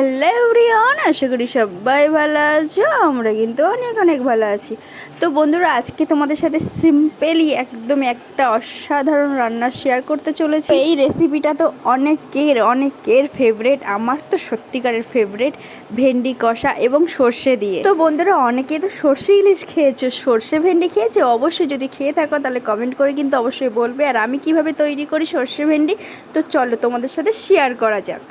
Hello everyone আশা করি সবাই ভালো আছো। আমরা কিন্তু অনেক অনেক ভালো আছি। তো বন্ধুরা, আজকে তোমাদের সাথে সিম্পলি একদম একটা অসাধারণ রান্না শেয়ার করতে চলেছি। এই রেসিপিটা তো অনেকের অনেকের ফেভারেট আমার তো সত্যিকারের ফেভারেট ভেন্ডি, কষা এবং সর্ষে দিয়ে। তো বন্ধুরা অনেকেই তো সর্ষে ইলিশ খেয়েছো। সর্ষে, ভেন্ডি খেয়েছো? অবশ্যই যদি খেয়ে থাকো, তাহলে কমেন্ট করে কিন্তু অবশ্যই বলবে। আর আমি কীভাবে তৈরি করি সর্ষে, ভেন্ডি? তো চলো তোমাদের সাথে শেয়ার করা যাক।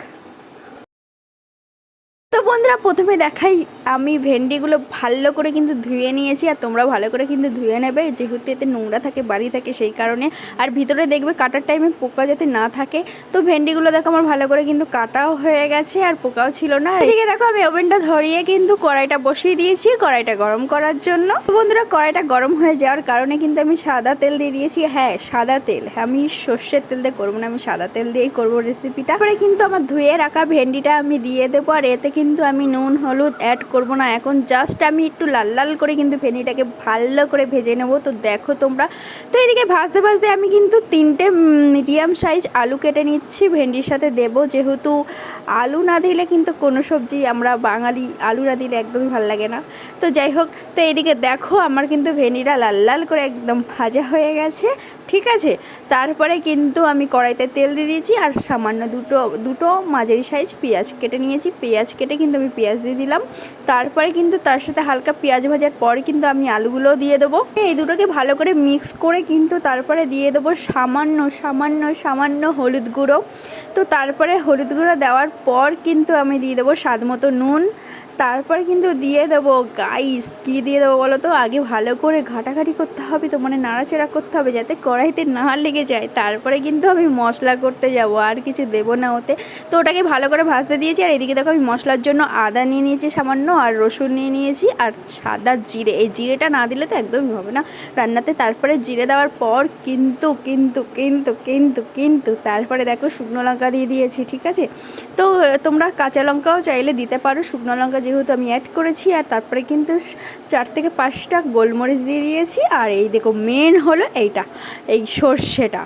বন্ধুরা প্রথমে দেখাই, আমি ভেন্ডিগুলো ভালো করে কিন্তু ধুয়ে নিয়েছি আর তোমরা ভালো করে কিন্তু ধুয়ে নেবে। যেহেতু এতে নোংরা থাকে, বাড়ি থাকে সেই কারণে। আর ভিতরে দেখবে কাটার টাইমে পোকা যাতে না থাকে। তো ভেন্ডিগুলো দেখো আমার ভালো করে কিন্তু কাটাও হয়ে গেছে আর পোকাও ছিল না। এদিকে দেখো আমি ওভেনটা ধরিয়ে কিন্তু কড়াইটা বসিয়ে দিয়েছি, কড়াইটা গরম করার জন্য। বন্ধুরা, কড়াইটা গরম হয়ে যাওয়ার কারণে কিন্তু আমি সাদা তেল দিয়ে দিয়েছি। হ্যাঁ সাদা তেল। আমি সর্ষের তেল দিয়ে করব না, আমি সাদা তেল দিয়েই করব রেসিপিটা তারপরে কিন্তু আমার ধুয়ে রাখা ভেন্ডিটা আমি দিয়ে দেবো। আর এতে কিন্তু আমি নুন, হলুদ অ্যাড করব না। এখন জাস্ট আমি একটু লাল লাল করে কিন্তু ভেন্ডিটাকে ভালো করে ভেজে নেব। তো দেখো তোমরা। তো এদিকে ভাজতে ভাজতে আমি কিন্তু তিনটে মিডিয়াম সাইজ আলু কেটে নিচ্ছি। ভেন্ডির সাথে দেব। যেহেতু আলু না দিলে কিন্তু কোনো সবজি আমরা বাঙালি আলু না দিলে একদমই ভালো লাগে না। তো যাই হোক, তো এদিকে দেখো আমার কিন্তু ভেন্ডিটা লাল লাল করে একদম ভাজা হয়ে গেছে। ঠিক আছে? তারপরে কিন্তু আমি কড়াইতে তেল দিয়ে দিয়েছি আর সামান্য দুটো দুটো মাঝারি সাইজ পেঁয়াজ কেটে নিয়েছি। পেঁয়াজ কেটে কিন্তু আমি পেঁয়াজ দিয়ে দিলাম। তারপরে কিন্তু তার সাথে হালকা পেঁয়াজ ভাজার পর কিন্তু আমি আলুগুলোও দিয়ে দেবো। এই দুটোকে ভালো করে মিক্স করে কিন্তু তারপরে দিয়ে দেবো সামান্য সামান্য সামান্য হলুদ গুঁড়ো। তো তারপরে হলুদ গুঁড়ো দেওয়ার পর কিন্তু আমি দিয়ে দেবো স্বাদ মতো নুন। তারপরে কিন্তু দিয়ে দেবো। গাইস কি দিয়ে দেবো বলো তো? আগে ভালো করে ঘাটাঘাটি করতে হবে, তো মানে নাড়াচাড়া করতে হবে যাতে কড়াইতে না লেগে যায়। তারপরে কিন্তু আমি মশলা করতে যাব, আর কিছু দেবো না ওতে। তো ওটাকে ভালো করে ভাজতে দিয়েছি, আর এদিকে দেখো আমি মশলার জন্য আদা নিয়ে নিয়েছি সামান্য, আর রসুন নিয়ে নিয়েছি, আর সাদা জিরে। এই জিরেটা না দিলে তো একদমই হবে না রান্নাতে। তারপরে জিরে দেওয়ার পর কিন্তু কিন্তু কিন্তু কিন্তু কিন্তু, তারপরে দেখো শুকনো লঙ্কা দিয়ে দিয়েছি, ঠিক আছে? তো, তোমরা কাঁচা লঙ্কাও চাইলে দিতে পারো, শুকনো লঙ্কা যেহেতু আমি অ্যাড করেছি আর তারপরে কিন্তু চার থেকে পাঁচটা গোলমরিচ দিয়ে দিয়েছি। আর এই দেখো মেন হলো এইটা, এই সর্ষেটা।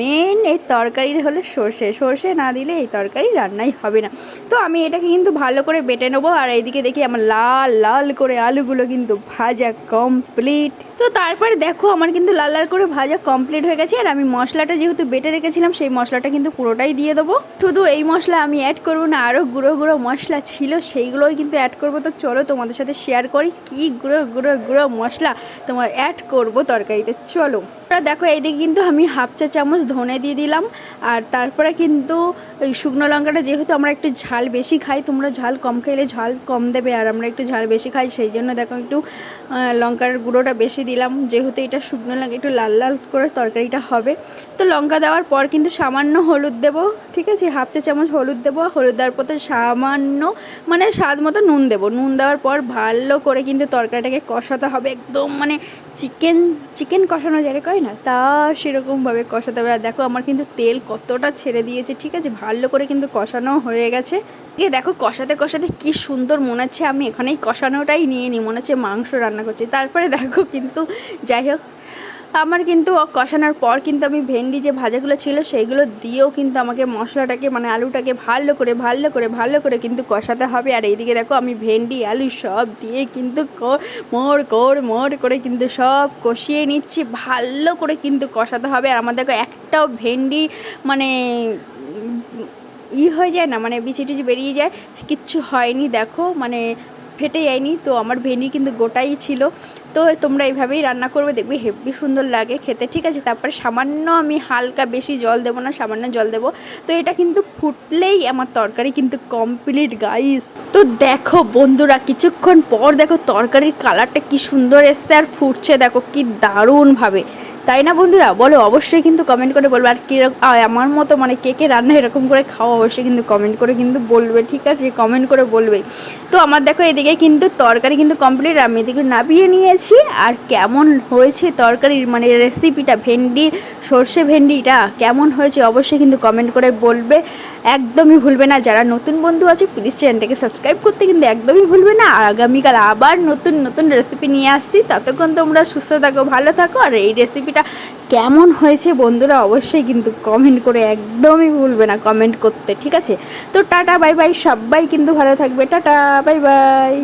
মেন এই তরকারির হলো সর্ষে। সর্ষে না দিলে এই তরকারি রান্নাই হবে না। তো আমি এটাকে কিন্তু ভালো করে বেটে নেব আর এইদিকে দেখি আমার লাল লাল করে আলুগুলো কিন্তু ভাজা কমপ্লিট তো তারপরে দেখো আমার কিন্তু লাল লাল করে ভাজা কমপ্লিট হয়ে গেছে আর আমি মশলাটা যেহেতু বেটে রেখেছিলাম সেই মশলাটা কিন্তু পুরোটাই দিয়ে দেবো। শুধু এই মশলা আমি অ্যাড করব না আরও গুঁড়ো গুঁড়ো মশলা ছিল সেইগুলোই কিন্তু অ্যাড করব। তো চলো তোমাদের সাথে শেয়ার করি কি গুঁড়ো গুঁড়ো গুঁড়ো মশলা তোমার অ্যাড করব তরকারিতে। চলো। দেখো, এইদিকে কিন্তু আমি হাফ চা চামচ ধনে দিয়ে দিলাম, আর তারপরে কিন্তু ওই শুকনো লঙ্কাটা যেহেতু আমরা একটু ঝাল বেশি খাই, তোমরা ঝাল কম খাইলে ঝাল কম দেবে, আর আমরা একটু ঝাল বেশি খাই, সেই জন্য দেখো একটু লঙ্কার গুঁড়োটা বেশি দিলাম, যেহেতু এটা শুকনো লঙ্কা, একটু লাল লাল করে তরকারিটা হবে। তো লঙ্কা দেওয়ার পর কিন্তু সামান্য হলুদ দেবো, ঠিক আছে? হাফ চা চামচ হলুদ দেবো, হলুদ দেওয়ার পর তো সামান্য মানে স্বাদ মতো নুন দেবো। নুন দেওয়ার পর ভালো করে কিন্তু তরকারিটাকে কষাতে হবে, একদম মানে চিকেন চিকেন কষানো যারে কয় না? তা সেরকমভাবে কষাতে হবে। আর দেখো, আমার কিন্তু তেল কতটা ছেড়ে দিয়েছে, ঠিক আছে? ভালো করে কিন্তু কষানো হয়ে গেছে। এ দেখো, কষাতে কষাতে কি সুন্দর মনে হচ্ছে। আমি এখানেই কষানোটাই নিয়ে নিই মনে হচ্ছে মাংস রান্না করছি। তারপরে দেখো কিন্তু, যাই হোক আমার কিন্তু কষানোর পর কিন্তু আমি ভেন্ডি যে ভাজাগুলো ছিল সেইগুলো দিয়েও কিন্তু আমাকে মশলাটাকে মানে আলুটাকে ভালো করে ভালো করে ভালো করে কিন্তু কষাতে হবে। আর এইদিকে দেখো আমি ভেন্ডি, আলু সব দিয়ে কিন্তু মোড় কোড় মোড় করে কিন্তু সব কষিয়ে নিচ্ছি। ভালো করে কিন্তু কষাতে হবে। আর আমার দেখো একটাও ভেন্ডি মানে ই হয়ে যায় না মানে বিচি টিচি বেরিয়ে যায়। কিচ্ছু হয়নি, দেখো মানে ফেটে যায়নি। তো আমার ভেন্ডি কিন্তু গোটাই ছিল। তো তোমরা এইভাবেই রান্না করবে, দেখবে হেভি সুন্দর লাগে খেতে। ঠিক আছে, তারপরে সামান্য আমি হালকা বেশি জল দেবো না, সামান্য জল দেবো। তো এটা কিন্তু ফুটলেই আমার তরকারি কিন্তু কমপ্লিট গাইস তো দেখো বন্ধুরা, কিছুক্ষণ পর দেখো তরকারির কালারটা কি সুন্দর এসছে আর ফুটছে, দেখো কি দারুণভাবে। তাই না বন্ধুরা? বলো অবশ্যই কিন্তু কমেন্ট করে বলবে। আর কীরকম আমার মতো মানে কে কে রান্না এরকম করে খাওয়া অবশ্যই কিন্তু কমেন্ট করে কিন্তু বলবে, ঠিক আছে? কমেন্ট করে বলবে। তো আমার দেখো এদিকে কিন্তু তরকারি কিন্তু কমপ্লিট আমি এদিকে নাবিয়ে নিয়েছি। আর কেমন হয়েছে তরকারির মানে রেসিপিটা ভেন্ডির সর্ষে ভেন্ডিটা কেমন হয়েছে অবশ্যই কিন্তু কমেন্ট করে বলবে। একদমই ভুলবে না, যারা নতুন বন্ধু আছে প্লিজ চ্যানেলটাকে সাবস্ক্রাইব করতে কিন্তু একদমই ভুলবে না। আর আগামীকাল আবার নতুন নতুন রেসিপি নিয়ে আসছি। ততক্ষণ তোমরা সুস্থ থাকো, ভালো থাকো। আর এই রেসিপিটা কেমন হয়েছে বন্ধুরা অবশ্যই কিন্তু কমেন্ট করে একদমই ভুলবে না কমেন্ট করতে, ঠিক আছে? তো টাটা বাই বাই সবাই কিন্তু ভালো থাকবে। Tata bye bye